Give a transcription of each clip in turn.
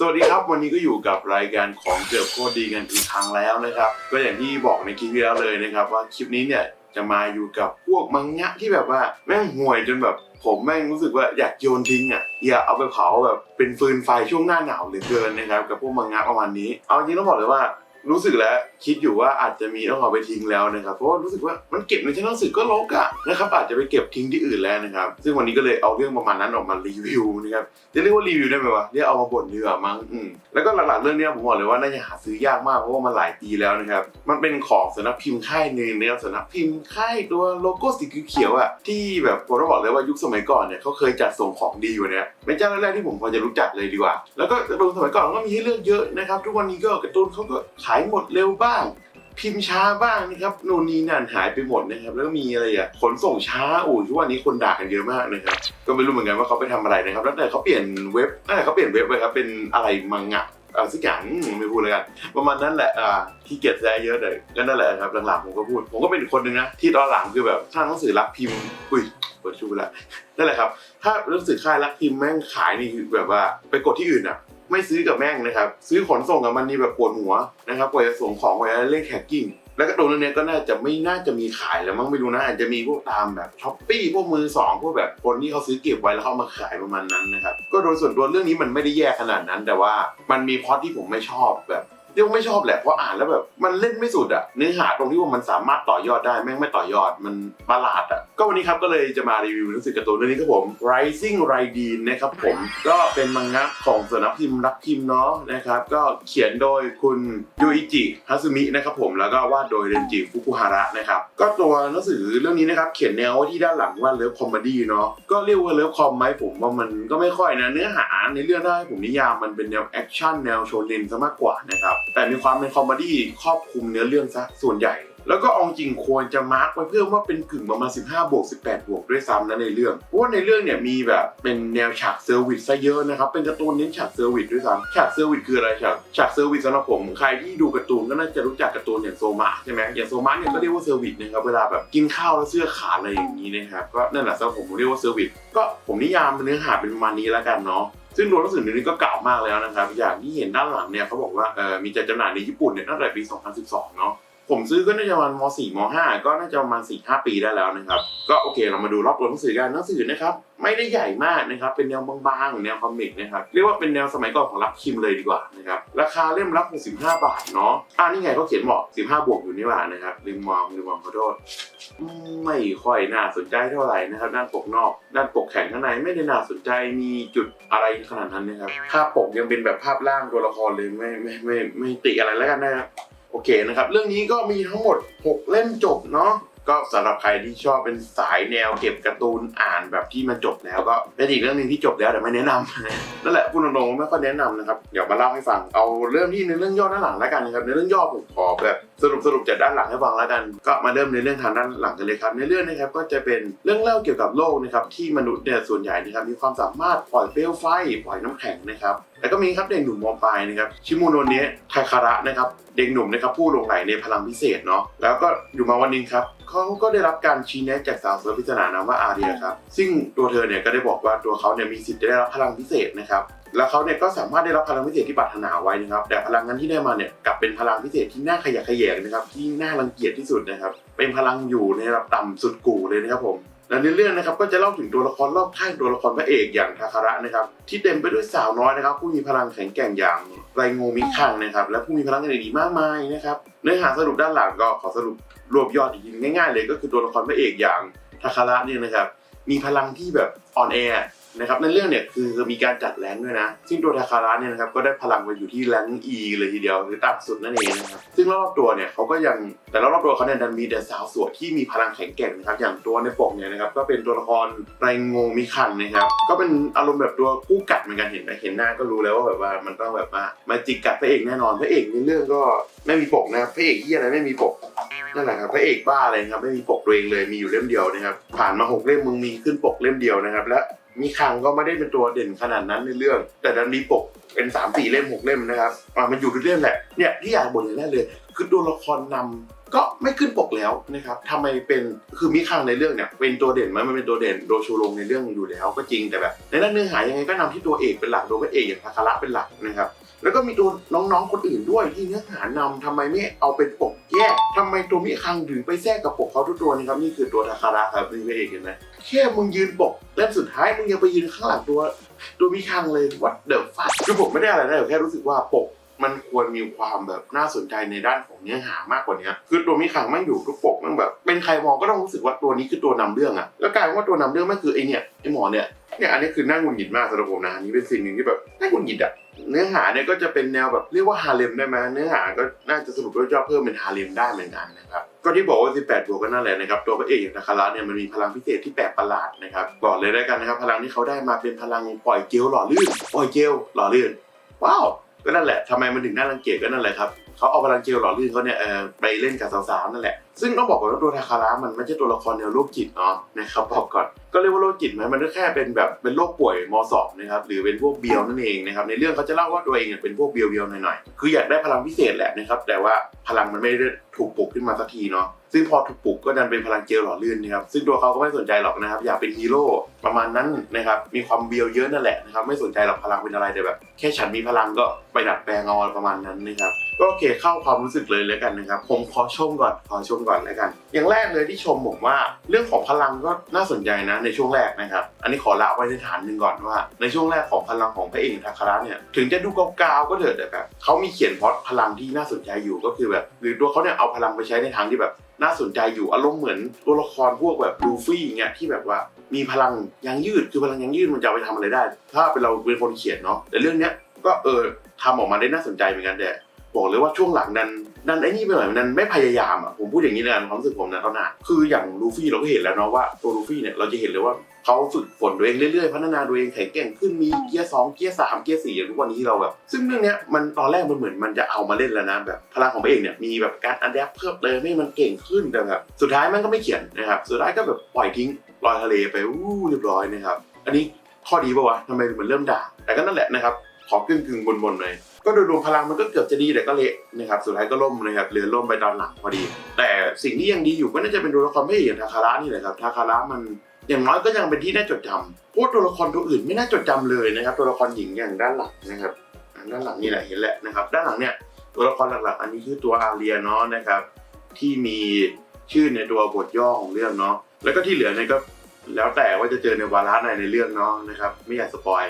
สวัสดีครับวันนี้ก็อยู่กับรายการของเกือบโคตรดีกันอีกครั้งแล้วนะครับ ก็อย่างที่บอกในคลิปที่แล้วเลยนะครับว่าคลิปนี้เนี่ยจะมาอยู่กับพวกมังงะที่แบบว่าแม่งห่วยจนแบบผมแม่งรู้สึกว่าอยากโยนทิ้งอะอยากเอาไปเผาแบบเป็นฟืนไฟช่วงหน้าหนาวเหลือเกินนะครับกับพวกมังงะประมาณนี้ เอาจริงต้องบอกเลยว่า รู้สึกแล้วคิดอยู่ว่าอาจจะมีต้องเอาไปทิ้งแล้วนะครับเพราะว่ารู้สึกว่ามันเก็บในชั้นหนังสือก็รกอะนะครับอาจจะไปเก็บทิ้งที่อื่นแล้วนะครับ ซึ่งวันนี้ก็เลยเอาเรื่องประมาณนั้นออกมารีวิวนะครับจะเรียกว่ารีวิวได้ไหมวะเรียกเอามาบ่นดีกว่ามั้งอืมแล้วก็หลักๆเรื่องนี้ผมบอกเลยว่าน่าจะหาซื้อยากมากเพราะว่ามันหลายปีแล้วนะครับมันเป็นของสำนักพิมพ์ค่ายหนึ่งนะครับสำนักพิมพ์ค่ายตัวโลโก้สีเขียวอะที่แบบผมต้องบอกเลยว่ายุคสมัยก่อนเนี่ยเขาเคยจัดส่งของดีอยู่เนี่ยเป็นเจ้าแรกๆที่ผมพอจะรู้จักเลยดีกว่า แล้วก็การ์ตูนสมัยก่อนก็มีให้เลือกเยอะนะครับทุกวันนี้ก็การ์ตูนเขาก็ขายหมดเร็วบ้าง พิมพ์ช้าบ้างนะครับโน่นนี่นั่นหายไปหมดนะครับแล้วก็มีอะไรอะขนส่งช้าโอ้ยทุกวันนี้คนด่ากันเยอะมากนะครับก็ไม่รู้เหมือนกันว่าเขาไปทำอะไรนะครับ แล้วแต่เขาเปลี่ยนเว็บตั้งแต่เขาเปลี่ยนเว็บไปครับเป็นอะไรมังงะอ่าสักอย่างอืมไม่พูดเลยกันประมาณนั้นแหละอ่าขี้เกียจแซะเยอะเลยก็นั่นแหละครับหลังๆผมก็พูด ผมก็เป็นอีกคนนึงนะที่ตอนหลังคือแบบถ้าหนังสือรักพิมพ์อุ้ยเปิดชูแล้วนั่นแหละครับ ถ้าหนังสือค่ายรักพิมพ์แม่งขายนี่แบบว่าไปกดที่อื่นอะ ไม่ซื้อกับแม่งนะครับ ซื้อขนส่งกับมันนี่แบบปวดหัวนะครับกว่าจะส่งของกว่าจะเล่นแฮกกิ้งแล้วก็ตรงนั้นเนี่ยก็น่าจะไม่น่าจะมีขายแล้วมั้งไม่รู้นะอาจจะมีพวกตามแบบช้อปปี้พวกมือสองพวกแบบคนที่เขาซื้อเก็บไว้แล้วเขามาขายประมาณนั้นนะครับก็โดยส่วนตัวเรื่องนี้มันไม่ได้แย่ขนาดนั้น แต่ว่ามันมีพอดที่ผมไม่ชอบแบบ เรียกว่าไม่ชอบแหละเพราะอ่านแล้วแบบมันเล่นไม่สุดอะเนื้อหาตรงที่ว่ามันสามารถต่อยอดได้แม่งไม่ต่อยอดมันประหลาดอะก็วันนี้ครับก็เลยจะมารีวิวหนังสือการ์ตูนเรื่องนี้ครับผม Rising Raiden นะครับผมก็เป็นมังงะของสำนักพิมพ์รักพิมพ์เนาะนะครับก็เขียนโดยคุณยูอิจิฮัซึมินะครับผมแล้วก็วาดโดยเรนจิฟุกุฮาระนะครับก็ตัวหนังสือเรื่องนี้นะครับเขียนแนวที่ด้านหลังว่าเลิฟคอมเมดี้เนาะก็เรียกว่าเลิฟคอมไหมผมว่ามันก็ไม่ค่อยนะเนื้อหาในเรื่องได้ผมนิยามมันเป็นแนวแอคชั่นแนวโชเนนซะมากกว่านะครับแต่มีความเป็นคอมเมดี้ครอบคลุมเนื้อเรื่องซะส่วนใหญ่ แล้วก็อาจริงควรจะมาร์กไว้เพิ่มว่าเป็นกึ่งประมาณ 15 บวก 18 บวกด้วยซ้ำนะในเรื่อง เพราะว่าในเรื่องเนี่ยมีแบบเป็นแนวฉากเซอร์วิสซะเยอะนะครับ เป็นการ์ตูนเน้นฉากเซอร์วิสด้วยซ้ำฉากเซอร์วิสคืออะไรฉากฉากเซอร์วิสสำหรับผมใครที่ดูการ์ตูนก็น่าจะรู้จักการ์ตูนอย่างโซมาใช่ไหมอย่างโซมาเนี่ยก็เรียกว่าเซอร์วิสนะครับเวลาแบบกินข้าวแล้วเสื้อขาดอะไรอย่างนี้นะครับก็นั่นแหละสำหรับผมผมเรียกว่าเซอร์วิสก็ผมนิยามเนื้อหาเป็นประมาณนี้แล้วกันเนาะ ซึ่งตัวหนังสือเล่มนี้ก็เก่ามากแล้วนะครับ อย่างที่เห็นด้านหลังเนี่ยเขาบอกว่าเออมีจัดจำหน่ายในญี่ปุ่นเนี่ยตั้งแต่ปี 2012 เนาะ ผมซื้อก็น่าจะประมาณม .4 ม .5 ก็น่าจะประมาณ4-5ปีได้แล้วนะครับ ก็โอเคเรามาดูรอบตัวหนังสือกันหนังสือนะครับไม่ได้ใหญ่มากนะครับ เป็นแนวบางๆ แนวคอมิกนะครับ เรียกว่าเป็นแนวสมัยก่อนของรักคิมเลยดีกว่านะครับ ราคาเล่มละ65 บาทเนาะ อ่านี่ไงเขาเขียนบอก15 บวกอยู่นี่หว่านะครับลืมมองลืมมองขอโทษ ไม่ค่อยน่าสนใจเท่าไหร่นะครับ ด้านปกนอก ด้านปกแข็งข้างในไม่ได้น่าสนใจ มีจุดอะไรขนาดนั้นนะครับ ภาพปกยังเป็นแบบภาพล่างตัวละครเลย ไม่ไม่ไม่ไม่ติอะไรแล้วกันนะครับ โอเคนะครับ เรื่องนี้ก็มีทั้งหมด 6 เล่มจบเนาะก็สำหรับใครที่ชอบเป็นสายแนวเก็บการ์ตูนอ่านแบบที่มันจบแล้วก็เป็นอีกเรื่องหนึงที่จบแล้วแต่ไม่แนะนำนั่นแหละพูดตรงๆไม่ค่อยแนะนำนะครับเดี๋ยวมาเล่าให้ฟังเอาเริ่มที่ในเรื่องย่อด้านหลังแล้วกันนะครับในเรื่องย่อผมขอแบบสรุปสรุปจากด้านหลังให้ฟังแล้วกัน ก็มาเริ่มในเรื่องทางด้านหลังกันเลยครับ ในเรื่องนะครับก็จะเป็นเรื่องเล่าเกี่ยวกับโลกนะครับที่มนุษย์เนี่ยส่วนใหญ่นะครับมีความสามารถปล่อยเปลวไฟปล่อยน้ำแข็งนะครับแล้วก็มีครับเด็กหนุ่มมอปลายนะครับชิมูโนเนะไทคาระนะครับเด็กหนุ่มนะครับผู้หลงไหลในพลังพิเศษเนาะแล้วก็อยู่มาวันนึงครับเขาก็ได้รับการชี้แนะจากสาวเสวยปริศนานามว่าอาเรียครับซึ่งตัวเธอเนี่ยก็ได้บอกว่าตัวเขาเนี่ยมีสิทธิ์ได้รับพลังพิเศษนะครับแล้วเขาเนี่ยก็สามารถได้รับพลังพิเศษที่ปรารถนาไว้นะครับ แต่พลังนั้นที่ได้มาเนี่ยกลับเป็นพลังพิเศษที่น่าขยะแขยงนะครับ ที่น่ารังเกียจที่สุดนะครับ เป็นพลังอยู่ในระดับต่ำสุดกู่เลยนะครับผม และในเรื่องนะครับก็จะเล่าถึงตัวละครรอบข้างตัวละครพระเอกอย่างทาคาระนะครับที่เต็มไปด้วยสาวน้อยนะครับผู้มีพลังแข็งแกร่งอย่างไรโงมิคังนะครับและผู้มีพลังอื่นอีมากมายนะครับเนื้อหาสรุปด้านหลังก็ขอสรุปรวบยอดอีกทีง่ายๆ เลยก็คือตัวละครพระเอกอย่างทาคาระเนี่ยนะครับมีพลังที่แบบอ่อนแอ นะครับในเรื่องเนี่ยคือมีการจัดแรงด้วยนะ ซึ่งตัวทาคาระเนี่ยนะครับก็ได้พลังไปอยู่ที่แรงค์ E เลยทีเดียวคือต่ำสุดนั่นเองนะครับซึ่งรอบๆตัวเนี่ยเขาก็ยังแต่รอบๆตัวเขาเนี่ยดันมีแต่สาวสวยที่มีพลังแข็งแกร่งนะครับอย่างตัวในปกเนี่ยนะครับก็เป็นตัวละครไรโงมิคันนะครับก็เป็นอารมณ์แบบตัวคู่กัดเหมือนกันเห็นไหมเห็นหน้าก็รู้แล้วว่าแบบว่ามันต้องแบบว่ามาจิกกัดพระเอกแน่นอนพระเอกในเรื่องก็ไม่มีปกนะครับพระเอกที่อะไรไม่มีปกนั่นแหละครับพระเอกบ้าอะไรครับไม่มีปกตัวเองเลยมีอยู่เล่มเดียวนะครับผ่านมาหกเล่มมึงมีขึ้นปกเล่มเดียวนะครับและ มีคังก็ไม่ได้เป็นตัวเด่นขนาดนั้นในเรื่อง แต่ดันมีปกเป็น3ามสี่เล่มหกเล่มนะครับอ่ามันอยู่ทุกเล่มแหละเนี่ยที่อยากบ่นอย่างแรกเลย คือตัวละครนำก็ไม่ขึ้นปกแล้วนะครับทำไมเป็นคือมิคังในเรื่องเนี่ยเป็นตัวเด่นไหมมันเป็นตัวเด่นโดชูลงในเรื่องอยู่แล้วก็จริงแต่แบบในด้านเนื้อหายังไงก็นำที่ตัวเอกเป็นหลักโดยพระเอกอย่างทาคาระเป็นหลักนะครับ แล้วก็มีตัวน้องๆคนอื่นด้วยที่เนื้อหานำทำไมไม่เอาเป็นปกแยกทำไมตัวมิคังถึงไปแทรกกับปกเขาทุกตัวนี่ครับนี่คือตัวทาคาระครับนี่พระเอกเห็นไหมแค่มึงยืนปกเล่มสุดท้ายมึงยังไปยืนข้างหลังตัวตัวมิคังเลยวัดเดอะฟัคือผมไม่ได้อะไรนะแต่แค่รู้สึกว่าปกมันควรมีความแบบน่าสนใจในด้านของเนื้อหามากกว่านี้คือตัวมิคังมันอยู่ทุกปกมันแบบ เป็นใครมองก็ต้องรู้สึกว่าตัวนี้คือตัวนำเรื่องอะแล้วกลายเป็นว่าตัวนำเรื่องมันคือไอเนี่ยไอหมอเนี่ยเนี่ยอันนี้คือน่าหงุดหงิดมากสำหรับผมนะอันนี้เป็นสิ่งหนึ่งที่แบบน่าหงุดหงิดอะ เนื้อหาเนี่ยก็จะเป็นแนวแบบเรียกว่าฮาเลมได้ไหมเนื้อหาก็น่าจะสรุปย่อเพิ่มเป็นฮาเลมได้เหมือนกันนะครับก็ที่บอกว่า 18 บวกก็นั่นแหละนะครับ ตัวพระเอกอย่างนาคาระเนี่ยมันมีพลังพิเศษที่แปลกประหลาดนะครับ บอกเลยได้กันนะครับ พลังที่เขาได้มาเป็นพลังปล่อยเกลหล่อลื่น ปล่อยเกลหล่อลื่น ว้าว ก็นั่นแหละทำไมมันถึงน่ารังเกียจก็นั่นแหละครับ เขาเอาพลังเจลหล่อลื่นเขาเนี่ยเออไปเล่นกับสาวๆนั่นแหละ ซึ่งต้องบอกก่อนว่าตัวทาคาระมันไม่ใช่ตัวละครแนวโรคจิตเนาะนะครับบอกก่อนก็เรียกว่าโรคจิตไหมมันก็แค่เป็นแบบเป็นโรคป่วยมสองนะครับหรือเป็นพวกเบียวนั่นเองนะครับในเรื่องเขาจะเล่าว่าตัวเองเนี่ยเป็นพวกเบียวเบียวๆหน่อยๆคืออยากได้พลังพิเศษแหละนะครับแต่ว่าพลังมันไม่ได้ถูกปลุกขึ้นมาสักทีเนาะซึ่งพอถูกปลุกก็ดันเป็นพลังเจลหล่อลื่นนะครับซึ่งตัวเขาก็ไม่สนใจหรอกนะครับอยากเป็นฮีโร่ประมาณนั้นนะครับมีความเบียวเยอะนั่นแหละนะครับไม่สนใจหรอกพลังเป็นอะไรแต่แบบ แค่ฉันมีพลังก็ไปดัดแปลงเอาประมาณนั้นนะครับก็โอเคเข้าความรู้สึกเลยแล้วกันนะครับ ผมขอชมก่อนขอชมก่อนแล้วกัน อย่างแรกเลยที่ชมผมว่าเรื่องของพลังก็น่าสนใจนะในช่วงแรกนะครับ อันนี้ขอละไว้ในฐานหนึ่งก่อนว่า ในช่วงแรกของพลังของพระเอกทาคาระเนี่ยถึงจะดูกาวๆก็เถิดแต่แบบเขามีเขียนพล็อตพลังที่น่าสนใจอยู่ก็คือแบบหรือตัวเขาเนี่ยเอาพลังไปใช้ในทางที่แบบน่าสนใจอยู่อารมณ์เหมือนตัวละครพวกแบบลูฟี่เงี้ยที่แบบว่ามีพลังยางยืดคือพลังยางยืดมันจะไปทำอะไรได้ ถ้าเป็นเราเป็นคนเขียนเนาะแต่เรื่องเนี้ยก็เออทำออกมาได้น่าสนใจเหมือนกันแต่ บอกเลยว่าช่วงหลังนั้นนันไอ้นี่ไปหน่อยนั้นไม่พยายามอะผมพูดอย่างนี้เลยนะความรู้สึกผมนะตอนนั้นคืออย่างลูฟี่เราก็เห็นแล้วเนาะว่าตัวลูฟี่เนี่ยเราจะเห็นเลยว่าเขาฝึกฝนตัวเองเรื่อยๆพัฒนาตัวเองแข็งแกร่งขึ้นมีเกียร์สองเกียร์สามเกียร์สี่อย่างทุกวันนี้ที่เราแบบซึ่งเรื่องเนี้ยมันตอนแรกมันเหมือนมันจะเอามาเล่นแล้วนะแบบพลังของพระเอกเนี่ยมีแบบการอัดแอปเพิ่มเติมให้มันเก่งขึ้นแต่แบบสุดท้ายมันก็ไม่เขียนนะครับสุดท้ายก็แบบปล่อยทิ้งลอยทะเลไปอู้เรียบร้อยนะครับอันนี้ข้อดีป่าวะทำไมมือนเริ่มด่าแต่ก็นั่นแหละนะครับ ขอกึ่งกึ่งบนๆหน่อยก็โดยรวมพลังมันก็เกือบจะดีแต่ก็เละนะครับสุดท้ายก็ล่มนะครับเรือล่มไปตอนหลังพอดี แต่สิ่งที่ยังดีอยู่ก็น่าจะเป็นตัวละครพระเอกอย่างทาคาระนี่แหละครับทาคาระมันอย่างน้อยก็ยังเป็นที่น่าจดจำเพว่าตัวละครตัวอื่นไม่น่าจดจำเลยนะครับ ตัวละครหญิงอย่างด้านหลังนะครับด้านหลังนี่แหละเห็นแหละนะครับ ด้านหลังเนี่ยตัวละครหลักๆ อันนี้คือตัวอาเรียเนาะนะครับ ที่มีชื่อในตัวบทย่อของเรื่องเนาะแล้วก็ที่เหลือเนี่ยก็แล้วแต่ว่าจะเจอในวาระไหนในเรื่องเนาะนะครับ ไม่อยากสปอย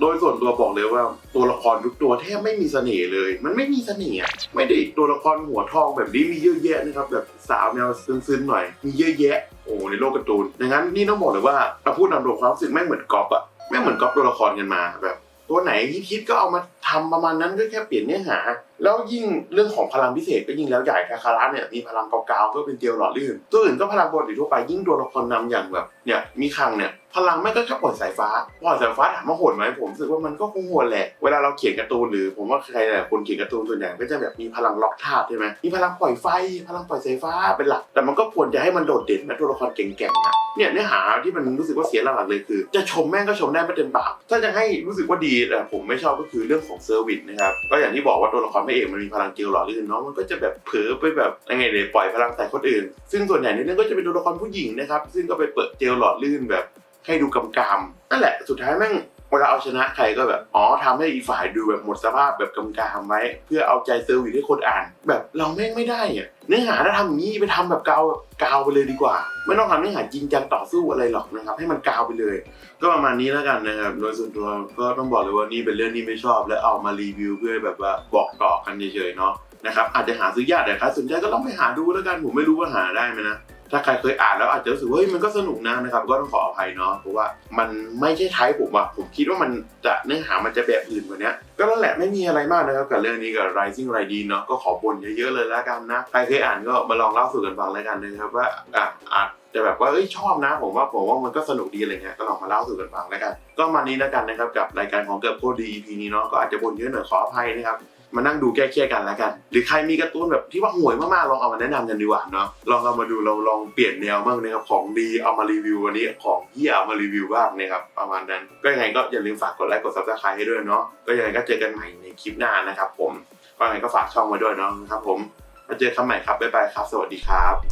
โดยส่วนตัวบอกเลยว่าตัวละครทุกตัวแทบไม่มีเสน่ห์เลย มันไม่มีเสน่ห์ไม่ได้ตัวละครหัวทองแบบนี้มีเยอะแยะนะครับแบบสาวแนวซึ้งๆหน่อย มีเยอะแยะโอ้ในโลกการ์ตูนดังนั้นนี่ต้องบอกเลยว่าเราพูดนำโดยความรู้สึกแม่เหมือนก๊อปอะแม่เหมือนก๊อปตัวละครกันมาแบบตัวไหนฮิตๆก็เอามาทำประมาณนั้นก็แค่เปลี่ยนเนื้อหา แล้วยิ่งเรื่องของพลังพิเศษก็ยิ่งแล้วใหญ่คาคาระเนี่ยมีพลังเกาๆก็เป็นเจลหล่อลื่นตัวอื่นก็พลังปกติทั่วไปยิ่งตัวละครนำอย่างแบบเนี่ยมีคังเนี่ย พลังไม่งก็แค่ปล่อยสายฟ้าปล่อยสายฟ้าถามว่าโหดไหมผมรู้สึกว่ามันก็คงโหดแหละ เวลาเราเขียนการ์ตูนหรือผมว่าใครหลายคนเขียนการ์ตูนส่วนใหญ่ก็จะแบบมีพลังล็อกธาตุใช่ไหมมีพลังปล่อยไฟ พลังปล่อยสายฟ้าเป็นหลัก แต่มันก็ควรจะให้มันโดดเด่นนะตัวละครเก่งๆนะเนี่ยเนื้อหาที่มันรู้สึกว่าเสียหลักเลยคือ จะชมแม่งก็ชมได้ไม่เต็มปากถ้าจะให้รู้สึกว่าดีแต่ผมไม่ชอบก็คือเรื่องของเซอร์วิสนะครับก็อย่างที่บอกว่าตัวละครพระเอกมันมีพลังเจลหล่อลื่นเนาะมันก็จะแบบเผลอไปแบบยังไงเลยปล่อยพลังใส่คนอื่น ซึ่งส่วนใหญ่ในเรื่องก็จะเป็นตัวละครผู้หญิงนะครับซึ่งก็ไปเปิดเจลหล่อลื่นแบบ ให้ดูกำกามนั่นแหละสุดท้ายแม่งเวลาเอาชนะใครก็แบบอ๋อทำให้อีฝ่ายดูแบบหมดสภาพแบบกำกามไว้เพื่อเอาใจเซอร์วิสให้คนอ่าน แบบเราแม่งไม่ได้อะเนื้อหาถ้าทำอย่างนี้ไปทำแบบกาวแบบกาวไปเลยดีกว่า ไม่ต้องทำเนื้อหาจริงจังต่อสู้อะไรหรอกนะครับ ให้มันกาวไปเลย ก็ประมาณนี้แล้วกันนะครับโดยส่วนตัวก็ต้องบอกเลยว่านี่เป็นเรื่องที่ไม่ชอบ และเอามารีวิวเพื่อแบบว่าบอกต่อกันเฉยๆเนาะนะครับอาจจะหาซื้อยากแต่ใครสนใจก็ต้องไปหาดูแล้วกันผมไม่รู้ว่าหาได้ไหมนะ ถ้าใครเคยอ่านแล้วอาจจะรู้สึกว่าเฮ้ยมันก็สนุกนะนะครับ ก็ต้องขออภัยเนาะเพราะว่ามันไม่ใช่ไทป์ผมอะผมคิดว่ามันจะเนื้อหามันจะแบบอื่นกว่านี้ก็นั่นแหละไม่มีอะไรมากนะครับกับเรื่องนี้กับ Rising r i d e เนาะก็ขอบ่นเยอะๆเลยแล้วกันนะใครเคยอ่านก็มาลองเล่าสู่กันฟังแล้วกันนะครับว่าอะอาจจะแบบว่าเอ้ยชอบนะผมว่าผมว่ามันก็สนุกดีอะไรเงี้ยก็ลองมาเล่าสู่กันฟังแล้วกัน ก็มานี้แล้วกันนะครับกับรายการของเกิร์ลโคดี EP นี้เนาะก็อาจจะบ่นเยอะหน่อยขออภัยนะครับ มานั่งดูแก้เครียดกันแล้วกัน หรือใครมีการ์ตูนแบบที่ว่าห่วยมากๆลองเอามาแนะนำกันดีกว่าเนาะลองเอามาดูเราลองเปลี่ยนแนวบ้างนะครับของดีเอามารีวิววันนี้ของเฮียเอามารีวิวบ้างนะครับประมาณนั้น ก็ยังไงก็อย่าลืมฝากกดไลค์กดซับสไครต์ให้ด้วยเนาะก็ยังไงก็เจอกันใหม่ในคลิปหน้านะครับผมก็ยังไงก็ฝากช่องไว้ด้วยเนาะนะครับผมมาเจอกันใหม่ครับบ๊ายบายครับ สวัสดีครับ